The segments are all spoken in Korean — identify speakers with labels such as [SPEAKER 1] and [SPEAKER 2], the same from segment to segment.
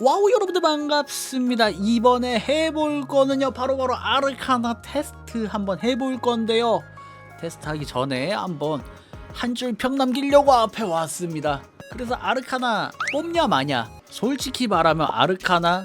[SPEAKER 1] 와우 여러분들 반갑습니다. 이번에 해볼 거는요 바로 바로 아르카나 테스트 한번 해볼 건데요. 테스트 하기 전에 한번 한 줄 평 남기려고 앞에 왔습니다. 그래서 아르카나 뽑냐 마냐? 솔직히 말하면 아르카나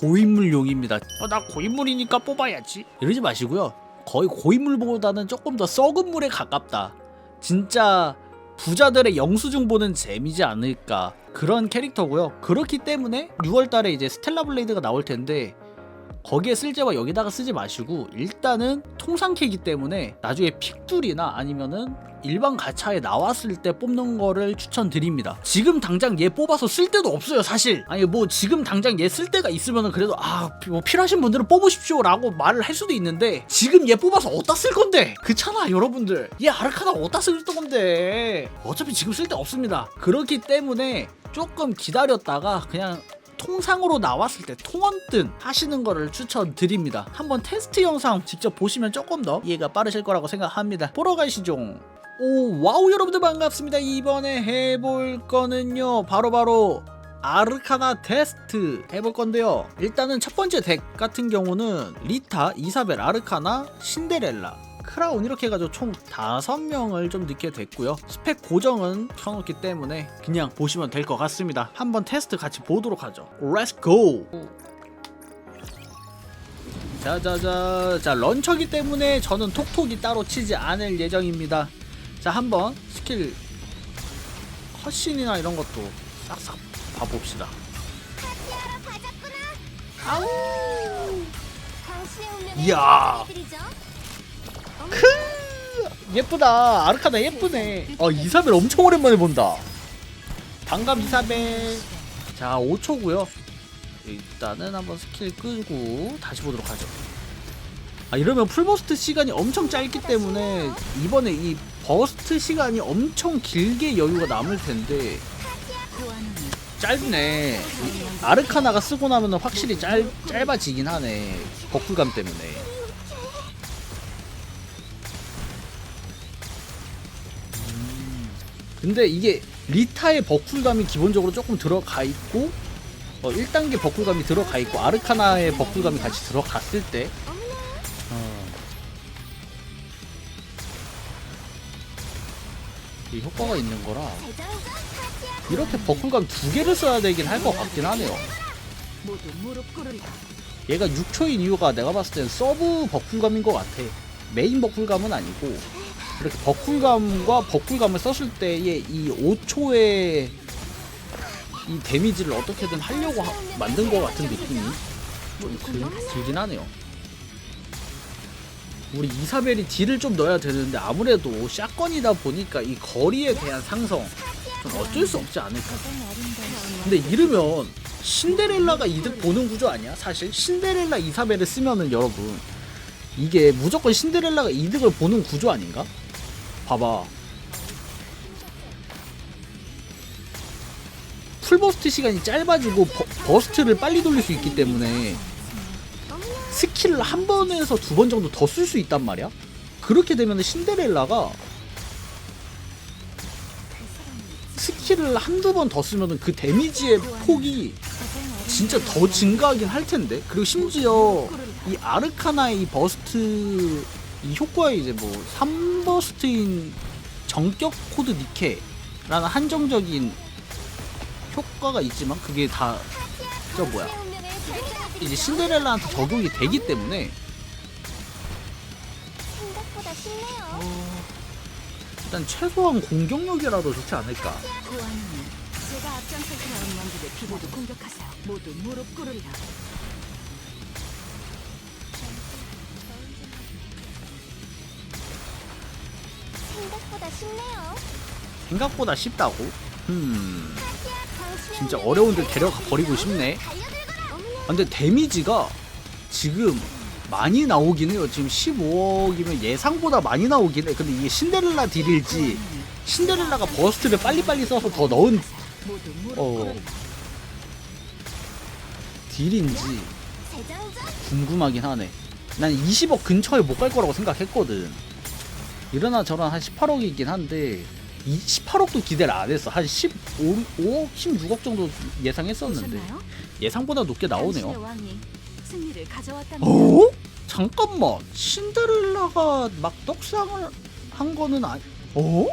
[SPEAKER 1] 고인물용입니다. 어, 나 고인물이니까 뽑아야지. 이러지 마시고요. 거의 고인물보다는 조금 더 썩은 물에 가깝다. 진짜 부자들의 영수증 보는 재미지 않을까 그런 캐릭터고요. 그렇기 때문에 6월달에 이제 스텔라 블레이드가 나올 텐데 거기에 쓸 제와 여기다가 쓰지 마시고 일단은 통상캐기 때문에 나중에 픽둘이나 아니면은 일반 가차에 나왔을 때 뽑는 거를 추천드립니다. 지금 당장 얘 뽑아서 쓸 데도 없어요, 사실. 아니 뭐 지금 당장 얘 쓸 데가 있으면은 그래도 아뭐 필요하신 분들은 뽑으십시오 라고 말을 할 수도 있는데 지금 얘 뽑아서 어디다 쓸 건데? 그렇잖아, 여러분들. 얘 아르카나 어디다 쓸 건데? 어차피 지금 쓸 데 없습니다. 그렇기 때문에 조금 기다렸다가 그냥 통상으로 나왔을 때 통원뜬 하시는 거를 추천드립니다. 한번 테스트 영상 직접 보시면 조금 더 이해가 빠르실 거라고 생각합니다. 보러 가시죠. 오 와우 여러분들 반갑습니다. 이번에 해볼 거는요 바로바로 아르카나 테스트 해볼 건데요. 일단은 첫 번째 덱 같은 경우는 리타, 이사벨, 아르카나, 신데렐라, 크라운 이렇게 해가지고 총 다섯 명을 좀 넣게 됐고요. 스펙 고정은 켜놓기 때문에 그냥 보시면 될 것 같습니다. 한번 테스트 같이 보도록 하죠. Let's go! 자자자 자 런처기 때문에 저는 톡톡이 따로 치지 않을 예정입니다. 자 한번 스킬 컷신이나 이런 것도 싹싹 봐봅시다. 아우 이야. 예쁘다. 아르카나 예쁘네. 어 이사벨 엄청 오랜만에 본다. 반갑 이사벨. 자 5초고요. 일단은 한번 스킬 끄고 다시 보도록 하죠. 아 이러면 풀버스트 시간이 엄청 짧기 때문에 이번에 이 버스트 시간이 엄청 길게 여유가 남을 텐데 짧네. 이 아르카나가 쓰고 나면 확실히 짧, 짧아지긴 하네. 버클감 때문에 근데 이게 리타의 버쿨감이 기본적으로 조금 들어가 있고 어, 1단계 버쿨감이 들어가 있고 아르카나의 버쿨감이 같이 들어갔을 때 어, 이 효과가 있는 거라 이렇게 버쿨감 두 개를 써야 되긴 할 것 같긴 하네요. 얘가 6초인 이유가 내가 봤을 땐 서브 버쿨감인 것 같아. 메인 버쿨감은 아니고 이렇게 버쿨감과 버쿨감을 썼을 때의 이 5초의 이 데미지를 어떻게든 하려고 하- 만든 것 같은 느낌이 좀 들, 들긴 하네요. 우리 이사벨이 딜을 좀 넣어야 되는데 아무래도 샷건이다 보니까 이 거리에 대한 상성 좀 어쩔 수 없지 않을까. 근데 이러면 신데렐라가 이득 보는 구조 아니야? 사실 신데렐라 이사벨을 쓰면은 여러분 이게 무조건 신데렐라가 이득을 보는 구조 아닌가? 봐봐 풀버스트 시간이 짧아지고 버, 버스트를 빨리 돌릴 수 있기 때문에 스킬을 한 번에서 두 번 정도 더 쓸 수 있단 말이야? 그렇게 되면 신데렐라가 스킬을 한두 번 더 쓰면 그 데미지의 폭이 진짜 더 증가하긴 할 텐데 그리고 심지어 이 아르카나의 이 버스트 이 효과에 이제 뭐 3버스트인 정격 코드 니케라는 한정적인 효과가 있지만 그게 다 저 뭐야 이제 신데렐라한테 적용이 되기 때문에
[SPEAKER 2] 쉽네요.
[SPEAKER 1] 일단 최소한 공격력이라도 좋지 않을까
[SPEAKER 3] 제가 앞장설 크라운 왕국의 피부도 공격하세요. 모두 무릎 꿇으리라.
[SPEAKER 2] 쉽네요.
[SPEAKER 1] 생각보다 쉽다고? 음 진짜 어려운데 데려가 버리고 싶네 아, 근데 데미지가 지금 많이 나오긴 해요. 지금 15억이면 예상보다 많이 나오긴 해. 근데 이게 신데렐라 딜일지 신데렐라가 버스트를 빨리빨리 써서 더 넣은 어. 딜인지 궁금하긴 하네. 난 20억 근처에 못 갈 거라고 생각했거든. 이러나 저런 한 18억이긴 한데 이 18억도 기대를 안 했어. 한 15, 5억, 16억 정도 예상했었는데? 예상보다 높게 나오네요. 어? 잠깐만 신데렐라가 막 떡상을 한 거는 아니 어?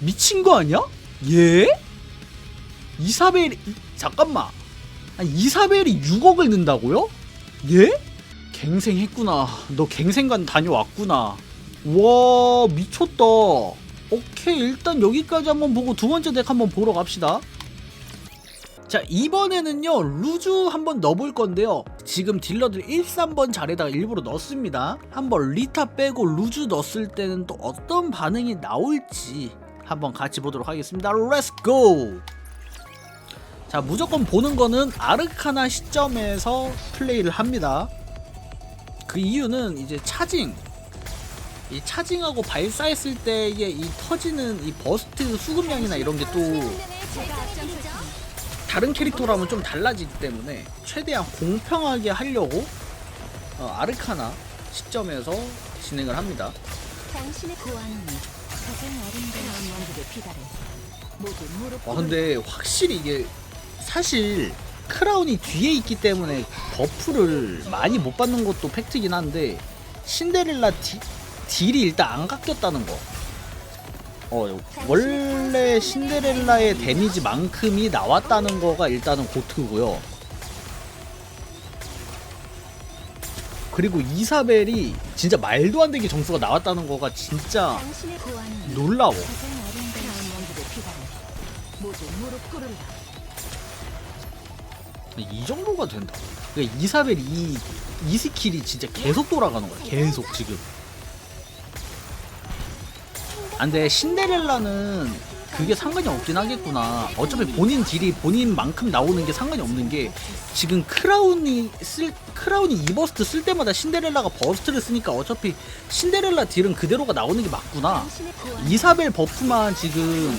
[SPEAKER 1] 미친 거 아니야? 예? 이사벨이 이- 잠깐만 아니 이사벨이 6억을 는다고요? 예? 갱생했구나 너 갱생관 다녀왔구나 와 미쳤다. 오케이 일단 여기까지 한번 보고 두 번째 덱 한번 보러 갑시다. 자 이번에는요 루즈 한번 넣어볼 건데요. 지금 딜러들 1, 3번 자리에다가 일부러 넣습니다. 한번 리타 빼고 루즈 넣었을 때는 또 어떤 반응이 나올지 한번 같이 보도록 하겠습니다. 렛츠고 자 무조건 보는 거는 아르카나 시점에서 플레이를 합니다. 그 이유는 이제 차징 이 차징하고 발사했을 때의 이 터지는 이 버스트 수급량이나 이런 게 또. 다른 캐릭터라면 좀 달라지기 때문에 최대한 공평하게 하려고 어, 아르카나 시점에서 진행을 합니다. 와
[SPEAKER 3] 꿇으라.
[SPEAKER 1] 근데 확실히 이게 사실 크라운이 뒤에 있기 때문에 버프를 많이 못 받는 것도 팩트긴 한데 신데렐라 디, 딜이 일단 안 깎였다는 거. 어 원래 신데렐라의 데미지만큼이 나왔다는 거가 일단은 고트고요. 그리고 이사벨이 진짜 말도 안 되게 점수가 나왔다는 거가 진짜 놀라워. 이 정도가 된다. 그러니까 이사벨 이, 이 스킬이 진짜 계속 돌아가는 거야. 계속 지금. 아, 근데 신데렐라는 그게 상관이 없긴 하겠구나. 어차피 본인 딜이 본인만큼 나오는 게 상관이 없는 게 지금 크라운이 쓸 크라운이 이 버스트 쓸 때마다 신데렐라가 버스트를 쓰니까 어차피 신데렐라 딜은 그대로가 나오는 게 맞구나. 이사벨 버프만 지금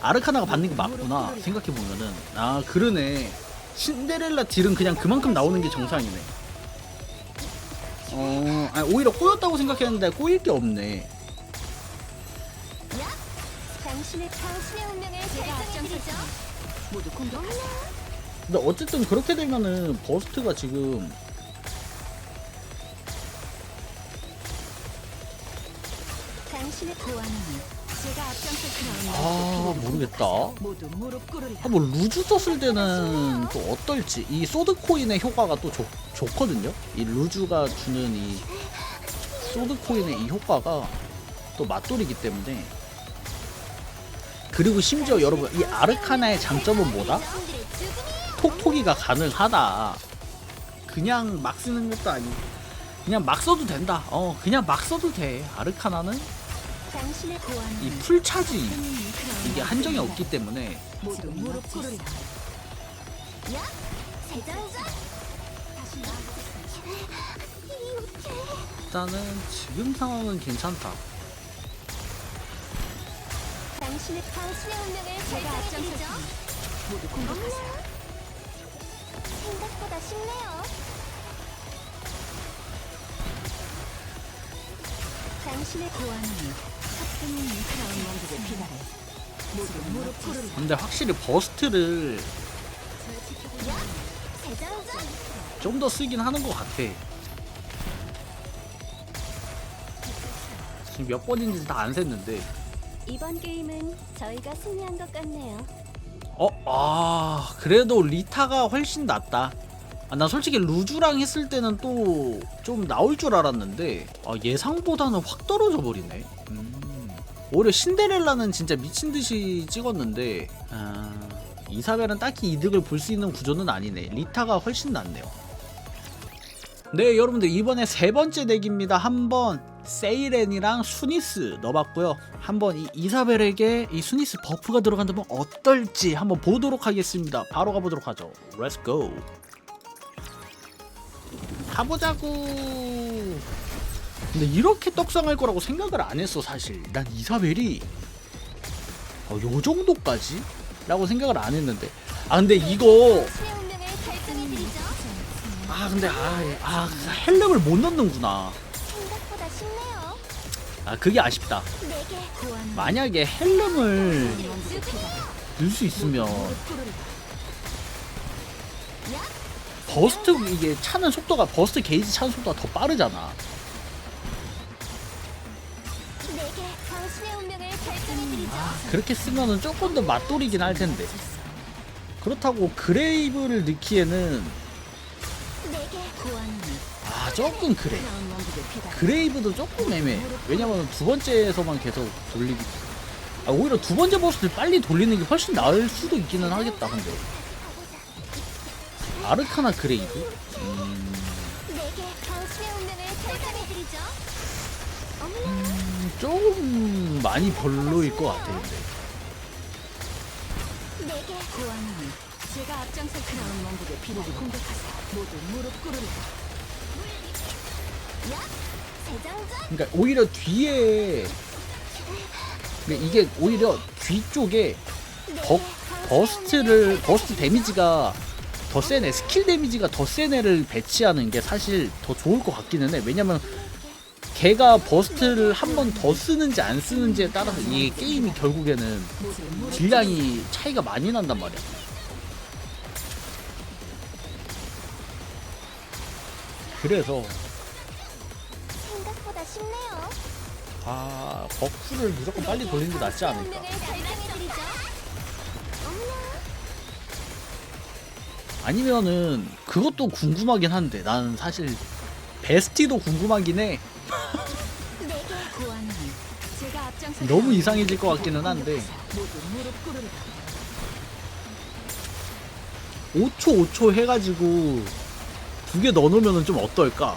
[SPEAKER 1] 아르카나가 받는 게 맞구나 생각해 보면은 아 그러네 신데렐라 딜은 그냥 그만큼 나오는 게 정상이네. 어 아니, 오히려 꼬였다고 생각했는데 꼬일 게 없네.
[SPEAKER 2] 당신의 당신의 운명을 결정해드리죠.
[SPEAKER 3] 모두 공격하세요.
[SPEAKER 1] 근데 어쨌든 그렇게 되면은 버스트가 지금
[SPEAKER 2] 당신의
[SPEAKER 3] 고아님이 제가 크라운
[SPEAKER 1] 아
[SPEAKER 3] 비달에
[SPEAKER 1] 모르겠다.
[SPEAKER 3] 모두 무릎 꿇으리라.
[SPEAKER 1] 아, 뭐 루즈 썼을 때는 또 어떨지 이 소드 코인의 효과가 또 좋, 좋거든요. 이 루즈가 주는 이 소드 코인의 이 효과가 또 맛돌이기 때문에 그리고 심지어 여러분 이 아르카나의 장점은 뭐다? 톡톡이가 가능하다. 그냥 막 쓰는 것도 아니고 그냥 막 써도 된다. 어 그냥 막 써도 돼. 아르카나는 이 풀차지 이게 한정이 없기 때문에 일단은 지금 상황은 괜찮다.
[SPEAKER 2] 당신의 당신의 운명을
[SPEAKER 3] 제가
[SPEAKER 2] 결정해드리죠.
[SPEAKER 3] 모두 공격하세요.
[SPEAKER 2] 생각보다 쉽네요. 당신의
[SPEAKER 3] 고아님이 하느님 크라운 왕국의 비달에 모두 무릎 꿇으리라.
[SPEAKER 1] 근데 확실히 버스트를
[SPEAKER 2] 세장전
[SPEAKER 1] 좀 더 쓰긴 하는 것 같아. 지금 몇 번인지 다 안 셌는데.
[SPEAKER 2] 이번 게임은 저희가 승리한 것 같네요.
[SPEAKER 1] 어, 아, 그래도 리타가 훨씬 낫다. 아, 난 솔직히 루즈랑 했을 때는 또 좀 나올 줄 알았는데 아, 예상보다는 확 떨어져 버리네. 음. 오히려 신데렐라는 진짜 미친 듯이 찍었는데 아, 이사벨은 딱히 이득을 볼 수 있는 구조는 아니네. 리타가 훨씬 낫네요. 네, 여러분들 이번에 세 번째 덱입니다. 한번 세이렌이랑 수니스 넣어봤고요. 한번 이 이사벨에게 이 수니스 버프가 들어간다면 어떨지 한번 보도록 하겠습니다. 바로 가보도록 하죠. Let's go. 가보자고. 근데 이렇게 떡상할 거라고 생각을 안 했어 사실. 난 이사벨이 어, 요 정도까지? 라고 생각을 안 했는데. 아 근데 이거. 아 근데 아, 아 헬름을 못 넣는구나. 아 그게 아쉽다. 만약에 헬름을 넣을 수 있으면. 버스트 이게 차는 속도가 버스트 게이지 차는 속도가 더 빠르잖아.
[SPEAKER 2] 결정해드리죠.
[SPEAKER 1] 그렇게 쓰면은 조금 더 맛돌이긴 할 텐데. 그렇다고 그레이브를 넣기에는
[SPEAKER 3] 아
[SPEAKER 1] 조금 그래. 그레이브도 조금 애매해. 왜냐면 두 번째에서만 계속 돌리기. 아, 오히려 두 번째 버스를 빨리 돌리는 게 훨씬 나을 수도 있기는 하겠다. 근데 아르카나 그레이브? 음, 음, 조금 많이 별로일 것 같아. 근데
[SPEAKER 3] 제가 앞장설 크라운 왕국의 피로를 공격하세요. 모두 무릎 꿇으리라.
[SPEAKER 1] 그러니까 오히려 뒤에 근데 이게 오히려 뒤 쪽에 버, 버스트를 버스트 데미지가 더 세네. 스킬 데미지가 더 센 애를 배치하는 게 사실 더 좋을 것 같기는 해. 왜냐면 걔가 버스트를 한 번 더 쓰는지 안 쓰는지에 따라서 이 게임이 결국에는 질량이 차이가 많이 난단 말이야. 그래서
[SPEAKER 2] 쉽네요.
[SPEAKER 1] 아 버프를 무조건 빨리 돌리는 게 낫지 않을까 아니면은 그것도 궁금하긴 한데 나는 사실 베스티도 궁금하긴 해
[SPEAKER 3] 앞장설
[SPEAKER 1] 너무 이상해질 것 같기는 한데.
[SPEAKER 3] 공격하세요. 모두 무릎 꿇으리라.
[SPEAKER 1] 5초 5초 해가지고 두 개 넣어놓으면 좀 어떨까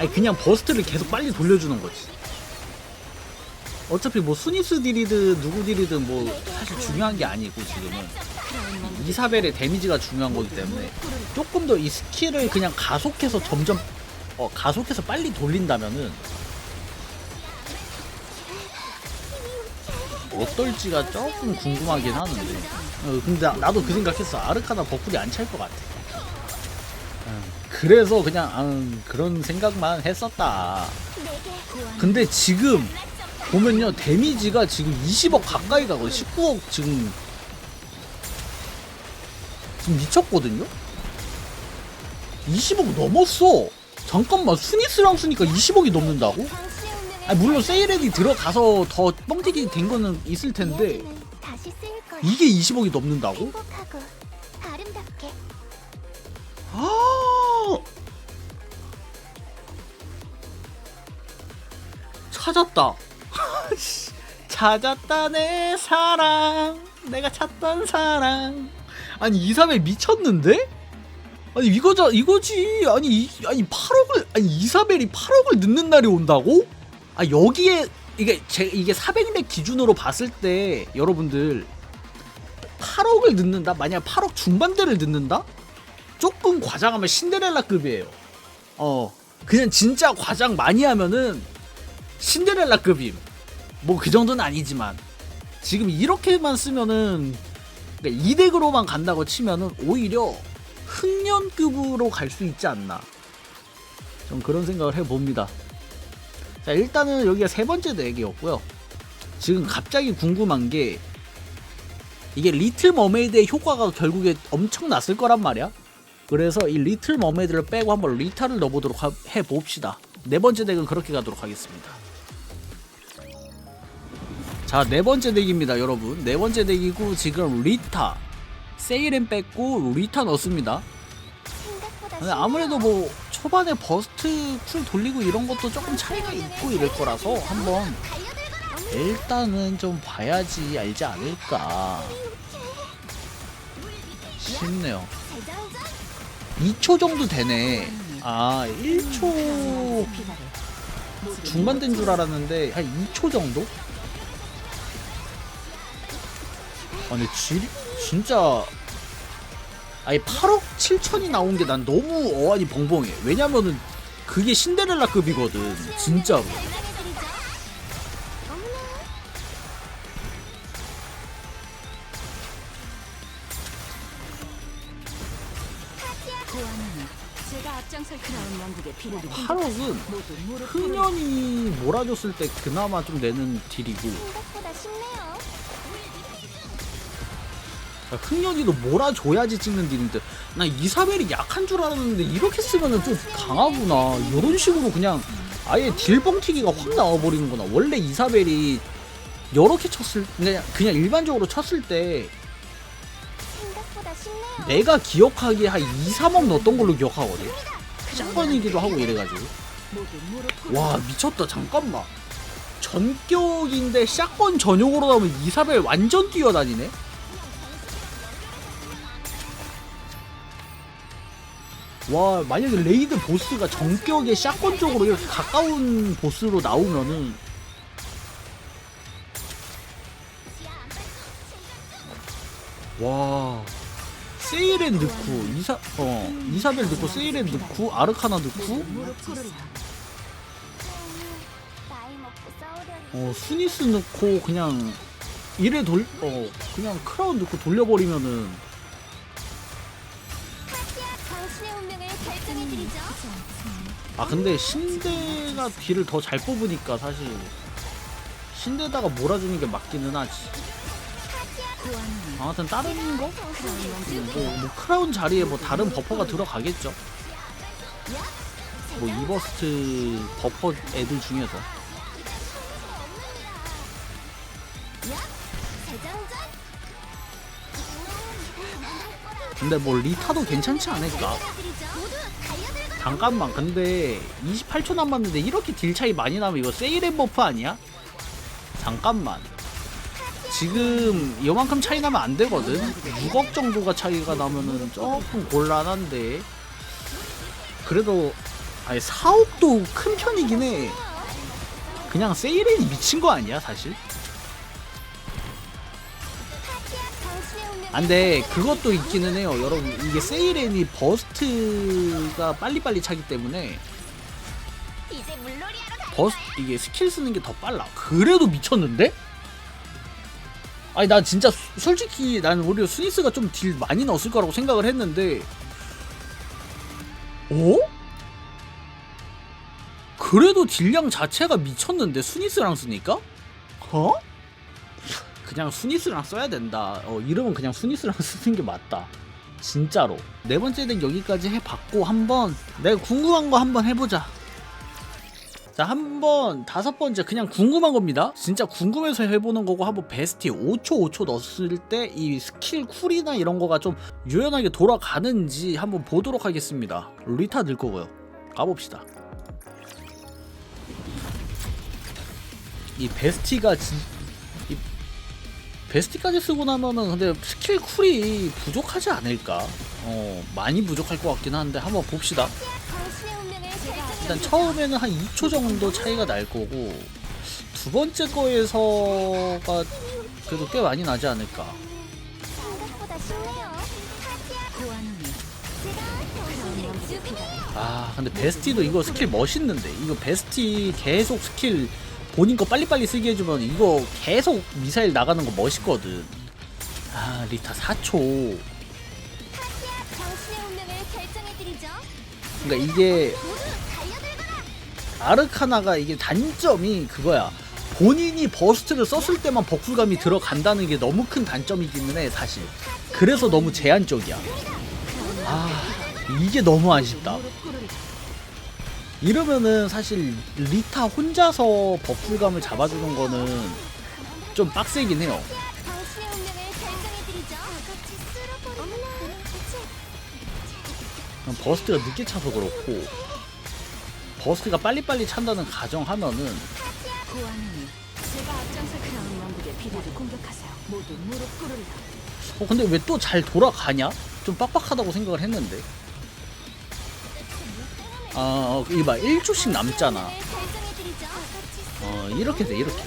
[SPEAKER 1] 아니 그냥 버스트를 계속 빨리 돌려주는 거지. 어차피 뭐 수니스 딜이든 누구 딜이든 뭐 사실 중요한 게 아니고 지금은. 이사벨의 데미지가 중요한 거기 때문에. 조금 더 이 스킬을 그냥 가속해서 점점 어 가속해서 빨리 돌린다면은 어떨지가 조금 궁금하긴 하는데. 어, 근데 나, 나도 그 생각했어. 아르카나 버플이 안 찰 것 같아. 음, 그래서 그냥 음, 그런 생각만 했었다 근데 지금 보면요 데미지가 지금 20억 가까이 가거든 19억 지금 지금 미쳤거든요 20억 넘었어 잠깐만 순위스랑 쓰니까 20억이 넘는다고? 아 물론 세일에디 들어가서 더 뻥튀기 된 거는 있을 텐데. 이게 20억이 넘는다고?
[SPEAKER 2] 아
[SPEAKER 1] 찾았다 찾았다 내 사랑 내가 찾던 사랑 아니 이사벨 미쳤는데? 아니 이거자 이거지 아니 이, 아니 8억을 아니 이사벨이 8억을 넣는 날이 온다고? 아 여기에 이게 제 이게 400렉 기준으로 봤을 때 여러분들 8억을 넣는다 만약 8억 중반대를 넣는다? 조금 과장하면 신데렐라급이에요. 어, 그냥 진짜 과장 많이 하면은 신데렐라급임. 뭐 그 정도는 아니지만 지금 이렇게만 쓰면은 그러니까 이 덱으로만 간다고 치면은 오히려 흥년급으로 갈 수 있지 않나. 좀 그런 생각을 해봅니다. 자, 일단은 여기가 세 번째 덱이었고요. 지금 갑자기 궁금한 게 이게 리틀 머메이드의 효과가 결국에 엄청 났을 거란 말이야. 그래서 이 리틀 머메이드를 빼고 한번 리타를 넣어보도록 하- 해봅시다. 네 번째 덱은 그렇게 가도록 하겠습니다. 자, 네 번째 덱입니다, 여러분. 네 번째 덱이고 지금 리타 세일엔 뺐고 리타 넣습니다. 근데 아무래도 뭐 초반에 버스트 쿨 돌리고 이런 것도 조금 차이가 있고 이럴 거라서 한번 일단은 좀 봐야지 알지 않을까 싶네요.
[SPEAKER 2] 대장전.
[SPEAKER 1] 2초 정도 되네. 아, 1초 중반 된 줄 알았는데 한 2초 정도? 아니 질 진짜 아니 8억 7천이 나온 게 난 너무 어안이 벙벙해. 왜냐면은 그게 신데렐라급이거든. 진짜로. 8억은
[SPEAKER 3] 모두 무릎 꿇으리라.
[SPEAKER 1] 흔연히 몰아줬을 때 그나마 좀 내는 딜이고
[SPEAKER 2] 생각보다 쉽네요.
[SPEAKER 1] 흥년이도 몰아줘야지 찍는 딜인데 나 이사벨이 약한 줄 알았는데 이렇게 쓰면은 좀 강하구나 이런 식으로 그냥 아예 딜뻥튀기가 확 나와버리는구나 원래 이사벨이 이렇게 쳤을 그냥 그냥 일반적으로 쳤을 때
[SPEAKER 2] 생각보다 쉽네요.
[SPEAKER 1] 내가 기억하기에 한 2, 3억 넣었던 걸로 기억하거든 샷건이기도 하고 이래가지고. 와 미쳤다. 잠깐만. 전격인데 샷건 전용으로 나오면 이사벨 완전 뛰어다니네? 와 만약에 레이드 보스가 전격에 샷건 쪽으로 이렇게 가까운 보스로 나오면은 와 세일엔 넣고 이사 어 이사벨 넣고 세일엔 넣고 아르카나 넣고. 어 스니스 넣고 그냥 이래 돌 어 그냥 크라운 넣고 돌려버리면은. 아 근데 신대가 딜을 더 잘 뽑으니까 사실 신대다가 몰아주는 게 맞기는 하지
[SPEAKER 3] 고
[SPEAKER 1] 아무튼 다른 거? 뭐, 뭐 크라운 자리에 뭐 다른 버퍼가 들어가겠죠 뭐 이버스트 버퍼 애들 중에서. 근데 뭐 리타도 괜찮지 않을까 잠깐만 근데 28초 남았는데 이렇게 딜 차이 많이 나면 이거 세일앤 버프 아니야? 잠깐만 지금 이만큼 차이 나면 안 되거든 6억 정도가 차이가 나면은 조금 곤란한데 그래도 아니 4억도 큰 편이긴 해 그냥 세일앤이 미친 거 아니야 사실? 근데 그것도 있기는 해요 여러분 이게 세일앤이 버스트가 빨리빨리 차기 때문에. 버스 이게 스킬 쓰는 게 더 빨라. 그래도 미쳤는데? 아니 난 진짜 수- 솔직히 난 오히려 스니스가 좀 딜 많이 넣었을 거라고 생각을 했는데 어? 그래도 딜량 자체가 미쳤는데 스니스랑 쓰니까? 어? 그냥 스니스랑 써야 된다. 어 이러면 그냥 스니스랑 쓰는 게 맞다. 진짜로. 네 번째 덱 여기까지 해봤고 한번 내가 궁금한 거 한번 해보자. 자, 한 번 다섯 번째 그냥 궁금한 겁니다. 진짜 궁금해서 해보는 거고 한번 베스티 5초 5초 넣었을 때 이 스킬 쿨이나 이런 거가 좀 유연하게 돌아가는지 한번 보도록 하겠습니다. 리타 넣을 거고요. 가봅시다. 이 베스티가 진, 이 베스티까지 쓰고 나면은 근데 스킬 쿨이 부족하지 않을까? 어, 많이 부족할 것 같긴 한데 한번 봅시다. 일단. 처음에는 한 2초 정도 차이가 날 거고 두 번째 거에서가 그래도 꽤 많이 나지 않을까.
[SPEAKER 3] 아
[SPEAKER 1] 근데 베스티도 이거 스킬 멋있는데 이거 베스티 계속 스킬 본인 거 빨리빨리 쓰게 해주면 이거 계속 미사일 나가는 거 멋있거든. 아 리타 4초.
[SPEAKER 2] 당신의 운명을 결정해드리죠.
[SPEAKER 1] 그러니까 이게. 아르카나가 이게 단점이 그거야. 본인이 버스트를 썼을 때만 버쿨감이 들어간다는 게 너무 큰 단점이기는 해 사실. 그래서 너무 제한적이야. 아 이게 너무 아쉽다. 이러면은 사실 리타 혼자서 버풀감을 잡아주는 거는 좀 빡세긴 해요. 버스트가 늦게 차서 그렇고 버스트가 빨리빨리 찬다는 가정하면은
[SPEAKER 3] 고아노니. 제가 앞장서 크라운 왕국의 비보를 공격하세요. 모두 무릎 꿇으라.
[SPEAKER 1] 어 근데 왜 또 잘 돌아가냐? 좀 빡빡하다고 생각을 했는데 아 어, 이거 봐 1초씩 남잖아 어 이렇게 돼 이렇게?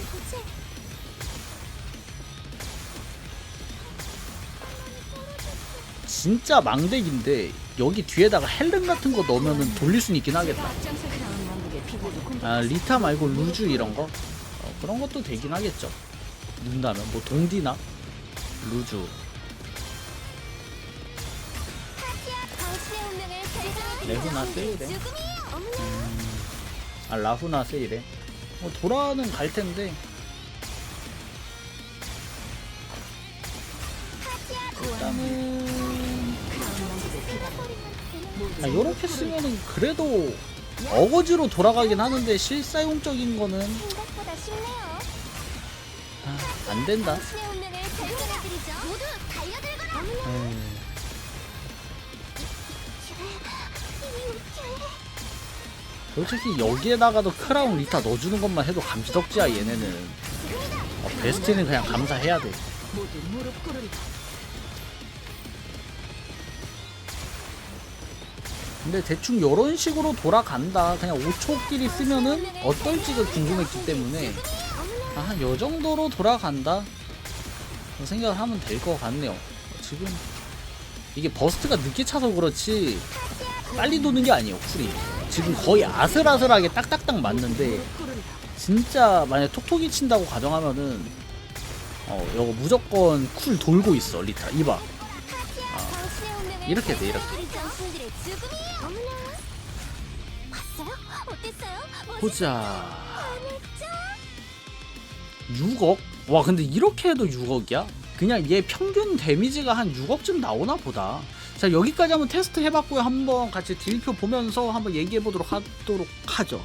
[SPEAKER 1] 진짜 망덱인데 여기 뒤에다가 헬름 같은 거 넣으면은 돌릴 수는 있긴 하겠다 아 리타 말고 루즈 이런 거 어, 그런 것도 되긴 하겠죠 넣는다면 뭐 동디나 루즈. 레후나
[SPEAKER 2] 죽음이에요. 어머나.
[SPEAKER 1] 아 라후나 세일해 뭐 돌아는 갈 텐데 일단은 아, 요렇게 쓰면은 그래도 어거지로 돌아가긴 하는데 실사용적인 거는
[SPEAKER 2] 생각보다 쉽네요.
[SPEAKER 1] 아, 안 된다.
[SPEAKER 2] 당신의 운명을 결정해드리죠. 모두 달려들거라.
[SPEAKER 1] 에이. 솔직히 여기에다가도 크라운 리타 넣어주는 것만 해도 감지덕지야 얘네는 어, 베스트는 그냥 감사해야 돼
[SPEAKER 3] 모두 무릎 꿇으리라.
[SPEAKER 1] 근데 대충 요런 식으로 돌아간다. 그냥 5초끼리 쓰면은 어떨지가 궁금했기 때문에 아, 한 요정도로 돌아간다. 생각을 하면 될 것 같네요. 지금 이게 버스트가 늦게 차서 그렇지 빨리 도는 게 아니에요 쿨이. 지금 거의 아슬아슬하게 딱딱딱 맞는데. 진짜 만약 톡톡이 친다고 가정하면은 어 이거 무조건 쿨 돌고 있어 리타. 이봐.
[SPEAKER 2] 운명을
[SPEAKER 1] 이렇게 돼, 이렇게. 보자. 6억? 와 근데 이렇게 해도 6억이야? 그냥 얘 평균 데미지가 한 6억쯤 나오나 보다. 자 여기까지 한번 테스트 해봤고요. 한번 같이 딜표 보면서 한번 얘기해보도록 하도록 하죠.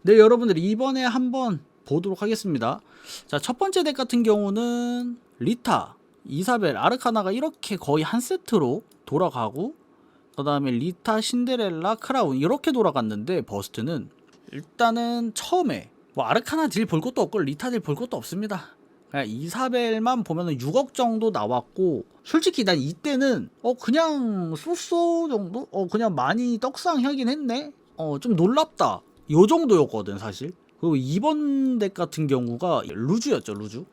[SPEAKER 1] 네 여러분들 이번에 한번 보도록 하겠습니다. 자 첫 번째 덱 같은 경우는 리타, 이사벨, 아르카나가 이렇게 거의 한 세트로 돌아가고 그 다음에 리타, 신데렐라, 크라운 이렇게 돌아갔는데 버스트는 일단은 처음에 뭐 아르카나 딜 볼 것도 없고 리타 딜 볼 것도 없습니다. 그냥 이사벨만 보면 은 6억 정도 나왔고 솔직히 난 이때는 어 그냥 쏘쏘 정도? 어 그냥 많이 떡상하긴 했네? 어 좀 놀랍다. 요 정도였거든 사실. 그리고 이번 덱 같은 경우가 루즈였죠 루즈.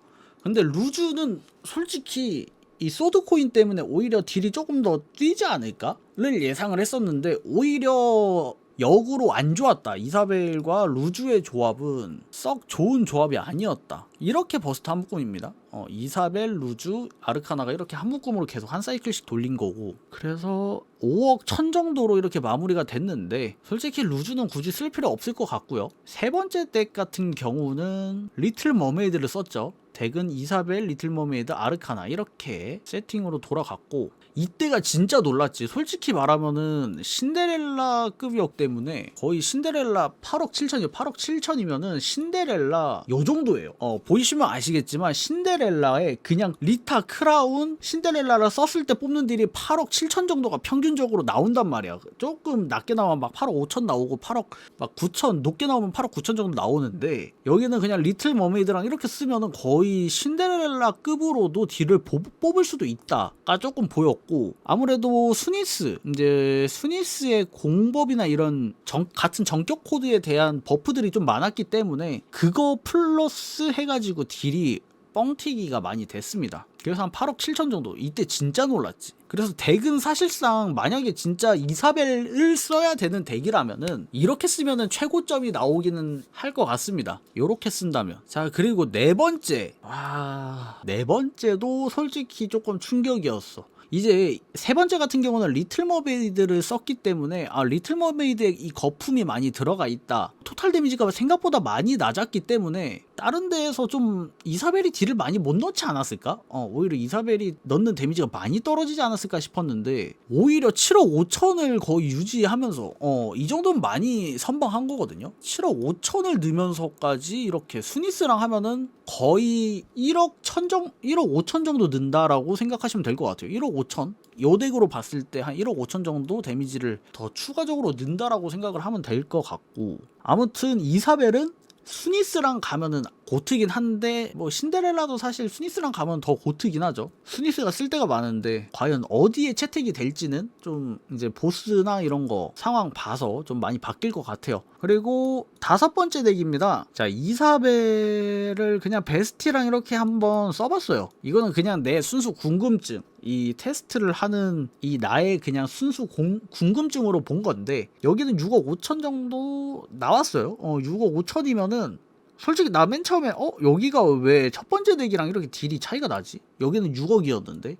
[SPEAKER 1] 근데 루즈는 솔직히 이 소드 코인 때문에 오히려 딜이 조금 더 뛰지 않을까를 예상을 했었는데 오히려 역으로 안 좋았다. 이사벨과 루즈의 조합은 썩 좋은 조합이 아니었다. 이렇게 버스트 한 묶음입니다. 어, 이사벨, 루즈, 아르카나가 이렇게 한 묶음으로 계속 한 사이클씩 돌린 거고 그래서 5억 천 정도로 이렇게 마무리가 됐는데 솔직히 루즈는 굳이 쓸 필요 없을 것 같고요. 세 번째 덱 같은 경우는 리틀 머메이드를 썼죠. 덱은 이사벨, 리틀 머메이드, 아르카나 이렇게 세팅으로 돌아갔고 이때가 진짜 놀랐지. 솔직히 말하면은 신데렐라급이었기 때문에 거의 신데렐라 8억 7천이요. 8억 7천이면은 신데렐라 요 정도예요. 어 보이시면 아시겠지만 신데렐라에 그냥 리타 크라운 신데렐라를 썼을 때 뽑는 딜이 8억 7천 정도가 평균적으로 나온단 말이야. 조금 낮게 나오면 막 8억 5천 나오고 8억 막 9천 높게 나오면 8억 9천 정도 나오는데 여기는 그냥 리틀 머메이드랑 이렇게 쓰면은 거의 신데렐라급으로도 딜을 보- 뽑을 수도 있다가 조금 보였고 아무래도 스니스 이제 스니스의 공법이나 이런 정- 같은 정격 코드에 대한 버프들이 좀 많았기 때문에 그거 플러스 해가지고 딜이 뻥튀기가 많이 됐습니다. 그래서 한 8억 7천 정도. 이때 진짜 놀랐지. 그래서 덱은 사실상 만약에 진짜 이사벨을 써야 되는 덱이라면은 이렇게 쓰면은 최고점이 나오기는 할 것 같습니다. 요렇게 쓴다면. 자, 그리고 네 번째. 와, 네 번째도 솔직히 조금 충격이었어. 이제 세 번째 같은 경우는 리틀 머메이드를 썼기 때문에 아 리틀 머메이드에 이 거품이 많이 들어가 있다. 토탈 데미지가 생각보다 많이 낮았기 때문에 다른 데에서 좀 이사벨이 딜을 많이 못 넣지 않았을까? 어 오히려 이사벨이 넣는 데미지가 많이 떨어지지 않았을까 싶었는데 오히려 7억 5천을 거의 유지하면서 어 이 정도면 많이 선방한 거거든요. 7억 5천을 넣으면서까지 이렇게 수니스랑 하면은 거의 1억 천 정, 1억 5천 정도 는다라고 생각하시면 될 것 같아요. 1억 5천. 요 덱으로 봤을 때 한 1억 5천 정도 데미지를 더 추가적으로 는다라고 생각을 하면 될 것 같고. 아무튼 이사벨은 수니스랑 가면은 고트긴 한데 뭐 신데렐라도 사실 수니스랑 가면 더 고트긴 하죠. 수니스가 쓸 데가 많은데 과연 어디에 채택이 될지는 좀 이제 보스나 이런 거 상황 봐서 좀 많이 바뀔 것 같아요. 그리고 다섯 번째 덱입니다. 자 이사벨을 그냥 베스티랑 이렇게 한번 써봤어요. 이거는 그냥 내 순수 궁금증. 이 테스트를 하는 이 나의 그냥 순수 공- 궁금증으로 본 건데 여기는 6억 5천 정도 나왔어요. 어 6억 5천이면은 솔직히 나 맨 처음에 어 여기가 왜 첫 번째 덱이랑 이렇게 딜이 차이가 나지? 여기는 6억이었는데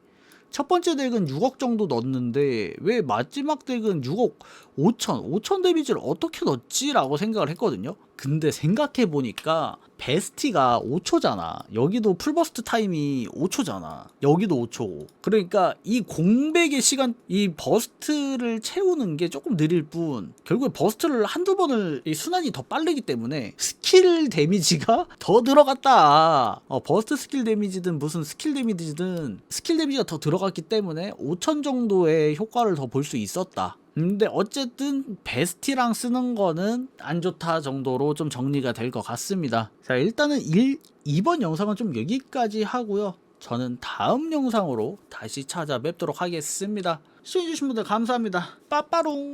[SPEAKER 1] 첫 번째 덱은 6억 정도 넣었는데 왜 마지막 덱은 6억 5천 5천 데미지를 어떻게 넣었지라고 생각을 했거든요. 근데 생각해 보니까 베스티가 5초잖아. 여기도 풀버스트 타임이 5초잖아. 여기도 5초. 그러니까 이 공백의 시간, 이 버스트를 채우는 게 조금 느릴 뿐, 결국에 버스트를 한두 번을 이 순환이 더 빠르기 때문에 스킬 데미지가 더 들어갔다. 어, 버스트 스킬 데미지든 무슨 스킬 데미지든 스킬 데미지가 더 들어갔기 때문에 5천 정도의 효과를 더 볼 수 있었다. 근데 어쨌든 베스티랑 쓰는 거는 안 좋다 정도로 좀 정리가 될 것 같습니다. 자 일단은 1, 이번 영상은 좀 여기까지 하고요. 저는 다음 영상으로 다시 찾아뵙도록 하겠습니다. 시청해주신 분들 감사합니다. 빠빠롱